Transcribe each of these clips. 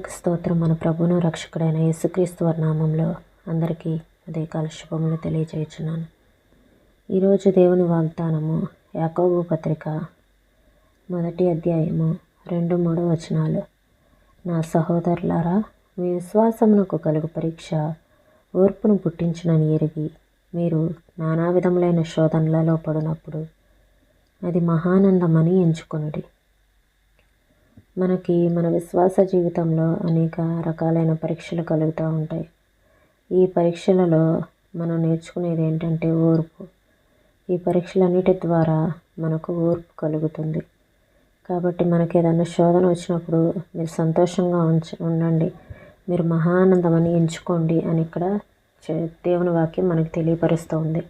దేవునికి స్తోత్రం. మన ప్రభును రక్షకుడైన యేసుక్రీస్తు వారి నామంలో అందరికీ ఉదయకాల శుభములు తెలియజేయుచున్నాను ఈరోజు దేవుని వాగ్దానము యాకోబు పత్రిక మొదటి అధ్యాయము రెండు మూడు వచనాలు. నా సహోదరులారా మీ విశ్వాసమునకు కలుగు పరీక్ష ఓర్పును పుట్టించునని ఎరిగి మీరు నానా విధములైన శోధనలలో పడినప్పుడు అది మహానందమని ఎంచుకొనుడి. మనకి మన విశ్వాస జీవితంలో అనేక రకాలైన పరీక్షలు కలుగుతూ ఉంటాయి. ఈ పరీక్షలలో మనం నేర్చుకునేది ఏంటంటే ఓర్పు. ఈ పరీక్షలన్నిటి ద్వారా మనకు ఓర్పు కలుగుతుంది. కాబట్టి మనకి ఏదైనా శోధన వచ్చినప్పుడు మీరు సంతోషంగా ఉంచ ఉండండి. మీరు మహానందమని ఎంచుకోండి అని ఇక్కడ దేవుని వాక్యం మనకు తెలియపరుస్తూ ఉంది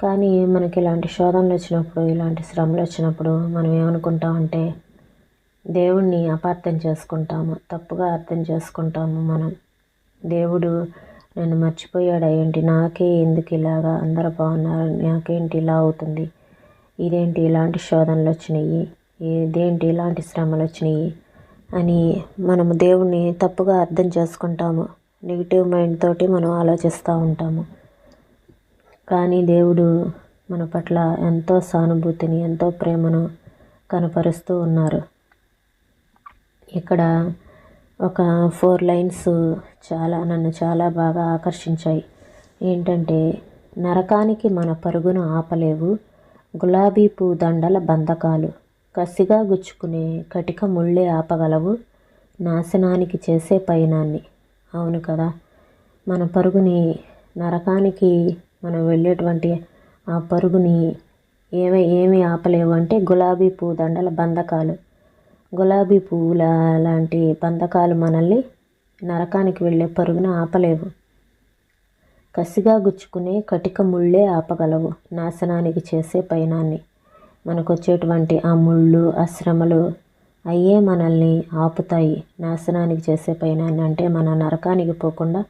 కానీ మనకి ఇలాంటి శోధనలు వచ్చినప్పుడు ఇలాంటి శ్రమలు వచ్చినప్పుడు మనం ఏమనుకుంటామంటే దేవుణ్ణి అపార్థం చేసుకుంటాము తప్పుగా అర్థం చేసుకుంటాము మనం. దేవుడు నన్ను మర్చిపోయాడు ఏంటి? నాకే ఎందుకు ఇలాగా? అందరూ బాగున్నారు. నాకేంటి ఇలా అవుతుంది? ఇదేంటి ఇలాంటి శోధనలు వచ్చినాయి? ఇదేంటి ఇలాంటి శ్రమలు వచ్చినాయి? అని మనము దేవుణ్ణి తప్పుగా అర్థం చేసుకుంటాము. నెగిటివ్ మైండ్ తోటి మనం ఆలోచిస్తూ ఉంటాము. కానీ దేవుడు మన పట్ల ఎంతో సానుభూతిని ఎంతో ప్రేమను కనపరుస్తూ ఉన్నారు. ఇక్కడ ఒక ఫోర్ లైన్స్ చాలా నన్ను చాలా బాగా ఆకర్షించాయి. ఏంటంటే నరకానికి మన పరుగును ఆపలేవు. గులాబీ పూ దండల బంధకాలు. కసిగా గుచ్చుకునే కటిక ముళ్ళే ఆపగలవు. నాశనానికి చేసే పయనాన్ని. అవును కదా? మన పరుగుని నరకానికి మనం వెళ్ళేటువంటి ఆ పరుగుని ఏమి ఏమి ఆపలేవు అంటే గులాబీ పూ దండల బంధకాలు. గులాబీ పువ్వుల లాంటి బంధకాలు మనల్ని నరకానికి వెళ్ళే పరుగున ఆపలేవు. కసిగా గుచ్చుకునే కటిక ముళ్ళే ఆపగలవు నాశనానికి చేసే పయనాన్ని. మనకొచ్చేటువంటి ఆ ముళ్ళు ఆ శ్రమలు అయ్యే మనల్ని ఆపుతాయి నాశనానికి చేసే పయనాన్ని అంటే మన నరకానికి పోకుండా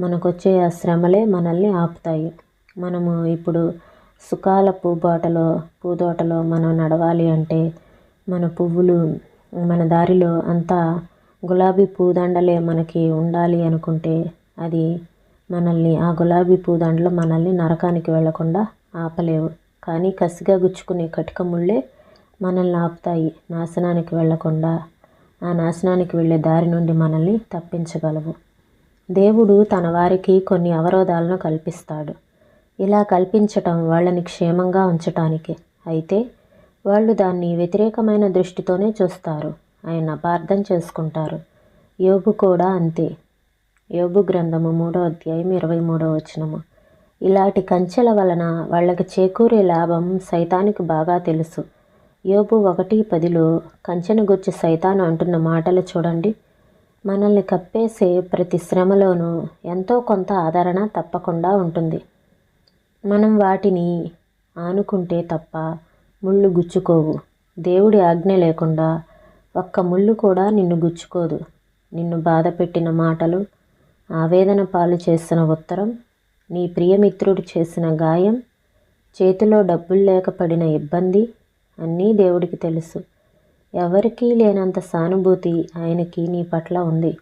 మనకొచ్చే ఆ శ్రమలే మనల్ని ఆపుతాయి. మనము ఇప్పుడు సుఖాల పూబాటలో పూదోటలో మనం నడవాలి అంటే మన పువ్వులు మన దారిలో అంతా గులాబీ పూదండలే మనకి ఉండాలి అనుకుంటే అది మనల్ని ఆ గులాబీ పూదండలు మనల్ని నరకానికి వెళ్ళకుండా ఆపలేవు. కానీ కసిగా గుచ్చుకునే కటిక ముళ్ళే మనల్ని ఆపుతాయి. నాశనానికి వెళ్ళకుండా ఆ నాశనానికి వెళ్ళే దారి నుండి మనల్ని తప్పించగలవు. దేవుడు తన వారికి కొన్ని అవరోధాలను కల్పిస్తాడు. ఇలా కల్పించటం వాళ్ళని క్షేమంగా ఉంచటానికి. అయితే వాళ్ళు దాన్ని వ్యతిరేకమైన దృష్టితోనే చూస్తారు. ఆయన అపార్థం చేసుకుంటారు. యోబు కూడా అంతే. యోబు గ్రంథము మూడో అధ్యాయం ఇరవై మూడో వచనము. ఇలాంటి కంచెల వలన వాళ్ళకి చేకూరే లాభం సైతానికి బాగా తెలుసు. యోబు ఒకటి పదిలో కంచెను గుర్చి సైతాను అంటున్న మాటలు చూడండి. మనల్ని కప్పేసే ప్రతి శ్రమలోనూ ఎంతో కొంత ఆదరణ తప్పకుండా ఉంటుంది. మనం వాటిని ఆనుకుంటే తప్ప ముళ్ళు గుచ్చుకోవు. దేవుడి ఆజ్ఞ లేకుండా ఒక్క ముళ్ళు కూడా నిన్ను గుచ్చుకోదు. నిన్ను బాధ పెట్టిన మాటలు ఆవేదన పాలు చేసిన ఉత్తరం నీ ప్రియమిత్రుడు చేసిన గాయం చేతిలో డబ్బులు లేకపడిన ఇబ్బంది అన్నీ దేవుడికి తెలుసు. ఎవరికీ లేనంత సానుభూతి ఆయనకి నీ పట్ల ఉంది.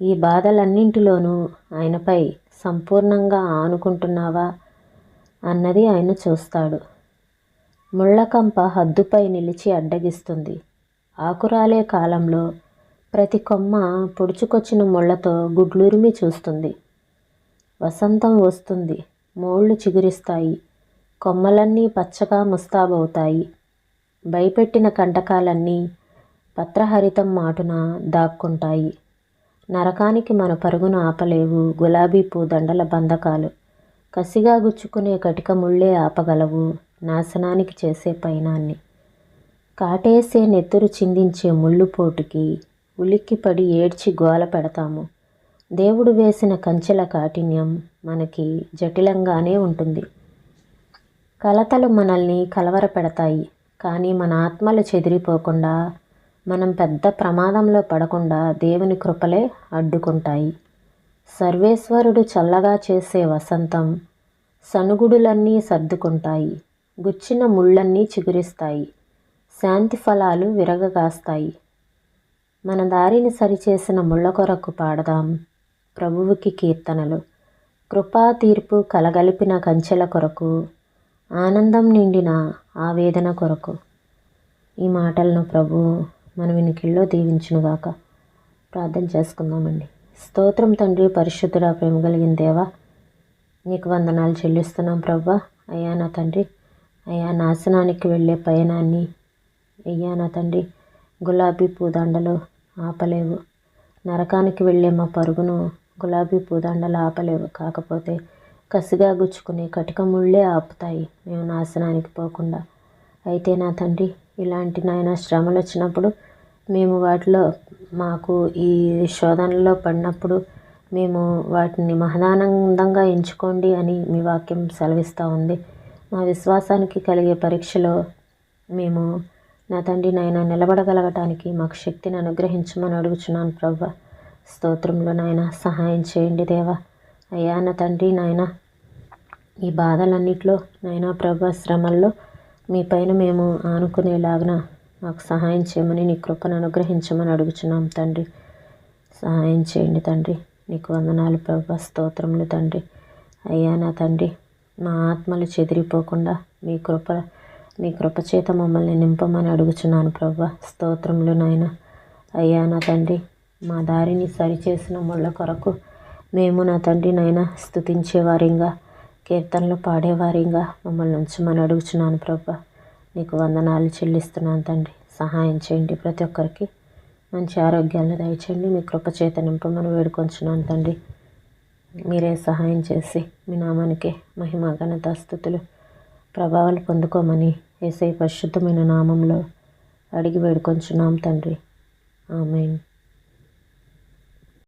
ఈ బాధలన్నింటిలోనూ ఆయనపై సంపూర్ణంగా ఆనుకుంటున్నావా అన్నది ఆయన చూస్తాడు. ముళ్ళకంప హద్దుపై నిలిచి అడ్డగిస్తుంది. ఆకురాలే కాలంలో ప్రతి కొమ్మ పొడుచుకొచ్చిన ముళ్ళతో గుడ్లురిమి చూస్తుంది. వసంతం వస్తుంది. మోళ్ళు చిగురిస్తాయి. కొమ్మలన్నీ పచ్చగా ముస్తాబవుతాయి. భయపెట్టిన కంటకాలన్నీ పత్రహరితం మాటున దాక్కుంటాయి. నరకానికి మన పరుగును ఆపలేవు గులాబీ పూదండల బంధకాలు. కసిగా గుచ్చుకునే కటిక ముళ్ళే ఆపగలవు. నాశనానికి చేసే పయనాన్ని. కాటేసే నెత్తురు చిందించే ముళ్ళుపోటుకి ఉలిక్కిపడి ఏడ్చి గోల పెడతాము. దేవుడు వేసిన కంచెల కాఠిన్యం మనకి జటిలంగానే ఉంటుంది. కలతలు మనల్ని కలవరపెడతాయి. కానీ మన ఆత్మలు చెదిరిపోకుండా మనం పెద్ద ప్రమాదంలో పడకుండా దేవుని కృపలే అడ్డుకుంటాయి. సర్వేశ్వరుడు చల్లగా చేసే వసంతం సనుగుడులన్నీ సర్దుకుంటాయి. గుచ్చిన ముళ్ళన్నీ చిగురిస్తాయి. శాంతి ఫలాలు విరగగాస్తాయి. మన దారిని సరిచేసిన ముళ్ళ కొరకు పాడదాం. ప్రభువుకి కీర్తనలు. కృపా తీర్పు కలగలిపిన కంచెల కొరకు ఆనందం నిండిన ఆవేదన కొరకు. ఈ మాటలను ప్రభు మన వినికిల్లో దీవించునుగాక. ప్రార్థన చేసుకుందామండి. స్తోత్రం తండ్రి పరిశుద్ధుడా ప్రేమ కలిగిన దేవా నీకు వందనాలు చెల్లిస్తున్నాం ప్రభా. అయ్యా నా తండ్రి అయ్యా నాశనానికి వెళ్ళే పయనాన్ని అయ్యా నా తండ్రి గులాబీ పూదండలు ఆపలేవు. నరకానికి వెళ్ళే మా పరుగును గులాబీ పూదండలు ఆపలేవు. కాకపోతే కసిగా గుచ్చుకునే కటిక ముళ్ళే ఆపుతాయి. మేము నాశనానికి పోకుండా. అయితే నా తండ్రి ఇలాంటి నాయన శ్రమలు వచ్చినప్పుడు మేము వాటిలో మాకు ఈ శోధనలో పడినప్పుడు మేము వాటిని మహదానందంగా ఎంచుకోండి అని మీ వాక్యం సెలవిస్తూ ఉంది. మా విశ్వాసానికి కలిగే పరీక్షలో మేము నా తండ్రి నాయన నిలబడగలగటానికి మాకు శక్తిని అనుగ్రహించమని అడుగుచున్నాను ప్రభా స్తోత్రంలో నాయన సహాయం చేయండి దేవా. అయ్యా నా తండ్రి నాయన ఈ బాధలన్నిట్లో నాయన ప్రభా శ్రమల్లో మీ పైన మేము ఆనుకునేలాగన మాకు సహాయం చేయమని నీ కృపను అనుగ్రహించమని అడుగుచున్నాం తండ్రి. సహాయం చేయండి తండ్రి. నీకు వందనాలు ప్రభా స్తోత్రములు తండ్రి. అయ్యా నా తండ్రి మా ఆత్మలు చెదిరిపోకుండా మీ కృప మీ కృపచేత మమ్మల్ని నింపమని అడుగుచున్నాను ప్రభా స్తోత్రములు నాయన. అయ్యా నా తండ్రి మా దారిని సరిచేసిన ముళ్ళ కొరకు మేము నా తండ్రి నాయన స్థుతించేవారిగా కీర్తనలు పాడేవారిగా మమ్మల్ని ఉంచమని అడుగుచున్నాను ప్రభా నీకు వందనాలు చెల్లిస్తున్నాను తండ్రి. సహాయం చేయండి ప్రతి ఒక్కరికి. మంచి ఆరోగ్యాలను దయచేయండి. మీ కృపచేత నింపమని వేడుకొంచున్నాను తండ్రి. మీరే సహాయం చేసి మీ నామానికి మహిమ ఘనత స్థుతులు ప్రభావాలు పొందుకోమని ఏసై పరిశుద్ధమైన నామంలో అడిగి వేడుకొంచున్నాం తండ్రి. ఆమెన్.